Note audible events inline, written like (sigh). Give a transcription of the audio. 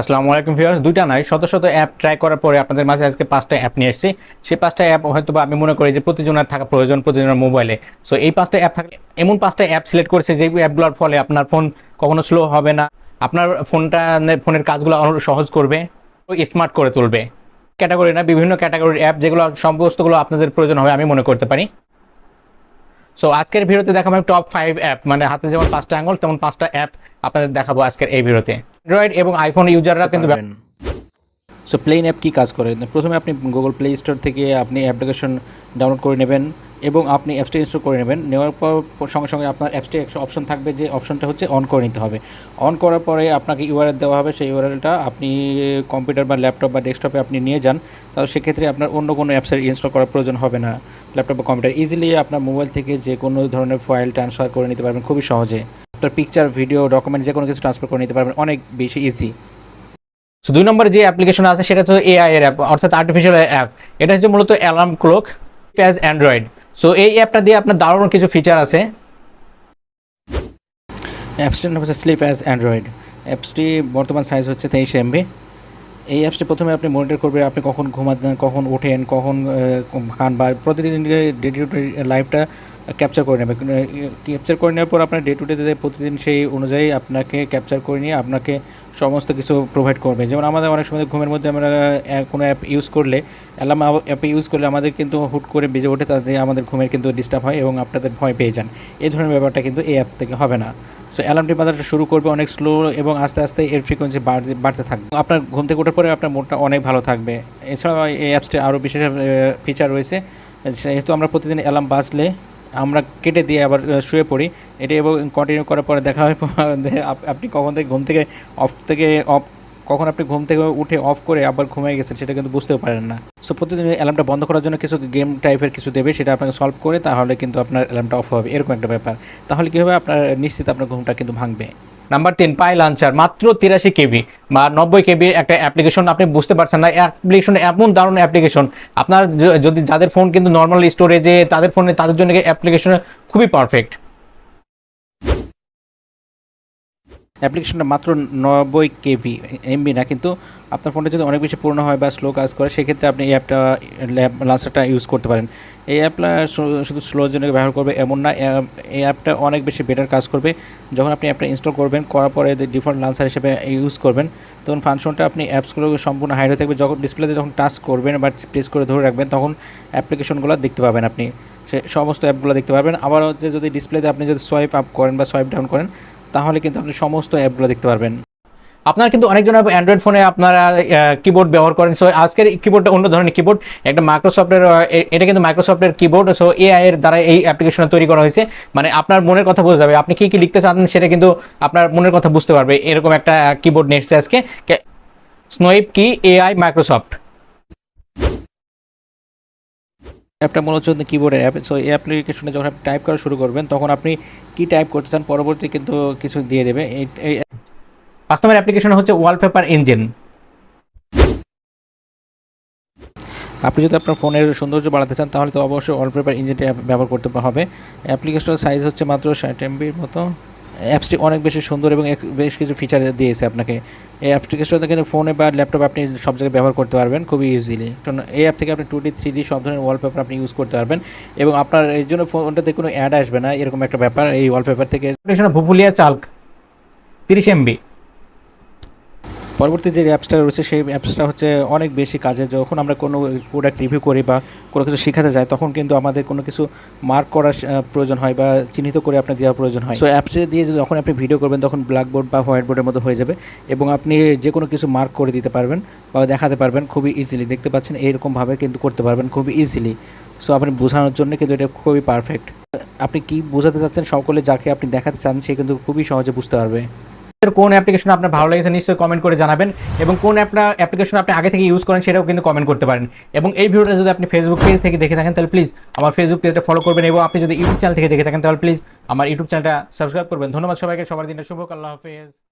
আসসালামু আলাইকুম ভিউয়ার্স। দুইটা নয় শত শত অ্যাপ ট্রাই করার পরে আপনাদের মাঝে আজকে পাঁচটা অ্যাপ নিয়ে এসেছি। সেই পাঁচটা অ্যাপ হয়তো আমি মনে করি যে প্রতিজনের থাকা প্রয়োজন প্রতিজনের মোবাইলে। সো এই পাঁচটা অ্যাপ থাকলে এমন পাঁচটা অ্যাপ সিলেক্ট করেছে যে অ্যাপগুলোর ফলে আপনার ফোন কখনো স্লো হবে না, আপনার ফোনটা ফোনের কাজগুলো আরও সহজ করবে ও স্মার্ট করে তুলবে। ক্যাটাগরি না, বিভিন্ন ক্যাটাগরির অ্যাপ যেগুলো সমস্তগুলো আপনাদের প্রয়োজন হবে আমি মনে করতে পারি। সো আজকের ভিডিওতে দেখাবো টপ ফাইভ অ্যাপ মানে হাতে যেমন পাঁচটা আঙুল তেমন পাঁচটা অ্যাপ আপনাদের দেখাবো আজকের এই ভিডিওতে। অ্যান্ড্রয়েড এবং আইফোন ইউজাররা কিন্তু সো প্লেন অ্যাপ কী কাজ করে? প্রথমে আপনি গুগল প্লে স্টোর থেকে আপনি অ্যাপ্লিকেশন ডাউনলোড করে নেবেন এবং আপনি অ্যাপসটি ইনস্টল করে নেবেন। নেওয়ার পর সঙ্গে সঙ্গে আপনার অ্যাপসটি একটা অপশন থাকবে যে অপশনটা হচ্ছে অন করে নিতে হবে। অন করার পরে আপনাকে ইউআরএল দেওয়া হবে। সেই ইউআরএলটা আপনি কম্পিউটার বা ল্যাপটপ বা ডেস্কটপে আপনি নিয়ে যান। তাহলে সেক্ষেত্রে আপনার অন্য কোনো অ্যাপসের ইনস্টল করার প্রয়োজন হবে না। ল্যাপটপ বা কম্পিউটার ইজিলি আপনার মোবাইল থেকে যে কোনো ধরনের ফাইল ট্রান্সফার করে নিতে পারবেন খুবই সহজে। আপনার পিকচার ভিডিও ডকুমেন্ট যে কোনো কিছু ট্রান্সফার করে নিতে পারবেন। অনেক বেশি ইজি সো দুই নম্বরে যে অ্যাপ্লিকেশন আছে সেটা হচ্ছে এআই এর অ্যাপ অর্থাৎ আর্টিফিশিয়াল অ্যাপ এটা হচ্ছে মূলত alarm clock as Android so এই অ্যাপটা দিয়ে আপনার দারুণ কিছু ফিচার আছে। অ্যাপসটির নাম হচ্ছে স্লিপ অ্যাজ অ্যান্ড্রয়েড অ্যাপসটি বর্তমান সাইজ হচ্ছে তেইশ এমবি এই অ্যাপসটি প্রথমে আপনি মনিটর করবে আপনি কখন ঘুমাতেন কখন ওঠেন কখন খান বা প্রতিদিন ডে টু ডে লাইফটা ক্যাপচার করে নেবে। ক্যাপচার করে নেওয়ার পর আপনার ডে টু ডে প্রতিদিন সেই অনুযায়ী আপনাকে ক্যাপচার করে নিয়ে আপনাকে সমস্ত কিছু প্রোভাইড করবে। যেমন আমাদের অনেক সময় ঘুমের মধ্যে আমরা কোনো অ্যাপ ইউজ করলে অ্যালার্ম অ্যাপে ইউজ করলে আমাদের কিন্তু হুট করে বেজে ওঠে, তাতে আমাদের ঘুমের কিন্তু ডিস্টার্ব হয় এবং আপনাদের ভয় পেয়ে যান। এই ধরনের ব্যাপারটা কিন্তু এই অ্যাপ থেকে হবে না। সো অ্যালার্মটি বাজারটা শুরু করবে অনেক স্লো এবং আস্তে আস্তে এর ফ্রিকোয়েন্সি বাড়তে বাড়তে থাকবে। আপনার ঘুম থেকে ওঠার পরে আপনার মুডটা অনেক ভালো থাকবে। এছাড়াও এই অ্যাপসটি আরও বিশেষ ফিচার রয়েছে। যেহেতু আমরা প্রতিদিন অ্যালার্ম বাজলে আমরা কেটে দিয়ে আবার শুয়ে পড়ি। এটা এবং কন্টিনিউ করার পরে দেখা হয় (laughs) আপ- আপনি কখন থেকে ঘুম থেকে অফ থেকে অফ কখন আপনি ঘুম থেকে উঠে অফ করে আবার ঘুমিয়ে গেছেন সেটা কিন্তু বুঝতেও পারেন না। সো প্রতিদিন অ্যালার্মটা বন্ধ করার জন্য কিছু গেম টাইপের কিছু দেবে, সেটা আপনাকে সলভ করে তাহলে কিন্তু আপনার অ্যালার্মটা অফ হবে। এরকম একটা ব্যাপার। তাহলে কী হবে? আপনার, নিশ্চিত আপনার ঘুমটা কিন্তু ভাঙবে। নাম্বার তিন পাই লাঞ্চার মাত্র তিরাশি কেবি বা নব্বই কেবির একটা অ্যাপ্লিকেশন আপনি বুঝতে পারছেন না অ্যাপ্লিকেশন এমন দারুণ অ্যাপ্লিকেশন আপনার যদি যাদের ফোন কিন্তু নর্মাল স্টোরেজে তাদের ফোনে তাদের জন্য অ্যাপ্লিকেশন খুবই পারফেক্ট অ্যাপ্লিকেশনটা মাত্র নব্বই কেভি এমবি না, কিন্তু আপনার ফোনটা যদি অনেক বেশি পুরনো হয় বা স্লো কাজ করে, সেক্ষেত্রে আপনি এই অ্যাপটা লাঞ্চারটা ইউজ করতে পারেন। এই অ্যাপটা শুধু স্লোর জন্য ব্যবহার করবে, এমন না এই অ্যাপটা অনেক বেশি বেটার কাজ করবে। যখন আপনি অ্যাপটা ইনস্টল করবেন, করার পরে ডিফল্ট লাঞ্চার হিসেবে ইউজ করবেন, তখন ফাংশনটা আপনি অ্যাপসগুলো সম্পূর্ণ হাইড হয়ে থাকবে। যখন ডিসপ্লেতে যখন টাচ করবেন বা প্রেস করে ধরে রাখবেন, তখন অ্যাপ্লিকেশনগুলো দেখতে পাবেন আপনি। সে, সমস্ত অ্যাপগুলো দেখতে পারবেন। আবার হচ্ছে যদি ডিসপ্লেতে আপনি যদি সোয়াইপ আপ করেন বা সোয়াইপ ডাউন করেন, তাহলে কিন্তু আপনি সমস্ত অ্যাপগুলো দেখতে পারবেন। আপনার কিন্তু অনেকজন অ্যান্ড্রয়েড ফোনে আপনারা কিবোর্ড ব্যবহার করেন। সো আজকের কিবোর্ডটা অন্য ধরনের কিবোর্ড একটা মাইক্রোসফটের এটা কিন্তু মাইক্রোসফটের কিবোর্ড সো এআই এর দ্বারা এই অ্যাপ্লিকেশন তৈরি করা হয়েছে। মানে আপনার মনের কথা বোঝা যাবে। আপনি কি কি লিখতে চান সেটা কিন্তু আপনার মনের কথা বুঝতে পারবে। এরকম একটা কিবোর্ড নিয়ে এসেছে আজকে। স্নোইপ কি? এআই মাইক্রোসফট অ্যাপটা মনে হচ্ছে কিবোর্ডের অ্যাপ সো এই অ্যাপ্লিকেশনে যখন আপনি টাইপ করা শুরু করবেন, তখন আপনি কি টাইপ করতে চান, পরবর্তী কিন্তু কিছু দিয়ে দেবে। এই পাঁচ নম্বর অ্যাপ্লিকেশন হচ্ছে ওয়ালপেপার ইঞ্জিন আপনি যদি আপনার ফোনের সৌন্দর্য বাড়াতে চান তাহলে তো অবশ্যই ওয়ালপেপার ইঞ্জিনটা ব্যবহার করতে হবে। অ্যাপ্লিকেশনের সাইজ হচ্ছে মাত্র ষাট এমবির মতো। অ্যাপসটি অনেক বেশি সুন্দর এবং বেশ কিছু ফিচার দিয়েছে আপনাকে। এই অ্যাপ্লিকেশনটা কিন্তু ফোনে বা ল্যাপটপে আপনি সব জায়গায় ব্যবহার করতে পারবেন খুবই ইজিলি কারণ এই অ্যাপ থেকে আপনি টু ডি থ্রি ডি সব ধরনের ওয়ালপেপার আপনি ইউজ করতে পারবেন এবং আপনার এই জন্য ফোনটাতে কোনো অ্যাড আসবে না এরকম একটা ব্যাপার। এই ওয়ালপেপার থেকে ভুপুলিয়া চালক তিরিশ এমবি পরবর্তী যে অ্যাপসটা রয়েছে, সেই অ্যাপসটা হচ্ছে অনেক বেশি কাজে। যখন আমরা কোনো প্রোডাক্ট রিভিউ করি বা কোনো কিছু শেখাতে যাই, তখন কিন্তু আমাদের কোনো কিছু মার্ক করার প্রয়োজন হয় বা চিহ্নিত করে আপনার দেওয়ার প্রয়োজন হয়। সো অ্যাপসে দিয়ে যখন আপনি ভিডিও করবেন, তখন ব্ল্যাকবোর্ড বা হোয়াইট বোর্ডের মতো হয়ে যাবে এবং আপনি যে কোনো কিছু মার্ক করে দিতে পারবেন বা দেখাতে পারবেন খুবই ইজিলি দেখতে পাচ্ছেন এইরকমভাবে কিন্তু করতে পারবেন খুবই ইজিলি সো আপনি বোঝানোর জন্য কিন্তু এটা খুবই পারফেক্ট আপনি কি বোঝাতে চাচ্ছেন, সকলে যাকে আপনি দেখাতে চান, সে কিন্তু খুবই সহজে বুঝতে পারবে। কোন অ্যাপ্লিকেশন আপনার ভালো লেগেছে নিশ্চয়ই কমেন্ট করে জানাবেন এবং কোন আপনার অ্যাপ্লিকেশন আপনি আগে থেকে ইউজ করেন সেটাও কিন্তু কমেন্ট করতে পারেন এবং এই ভিডিওটা যদি আপনি ফেসবুক পেজ থেকে দেখে থাকেন, তাহলে প্লিজ আমার ফেসবুক পেজটা ফলো করবেন এবং আপনি যদি ইউটিউব চ্যানেল থেকে দেখে থাকেন, তাহলে প্লিজ আমার ইউটিউব চ্যানেলটা সাবস্ক্রাইব করবেন ধন্যবাদ সবাইকে, সবার দিনের শুভ। আল্লাহ হাফেজ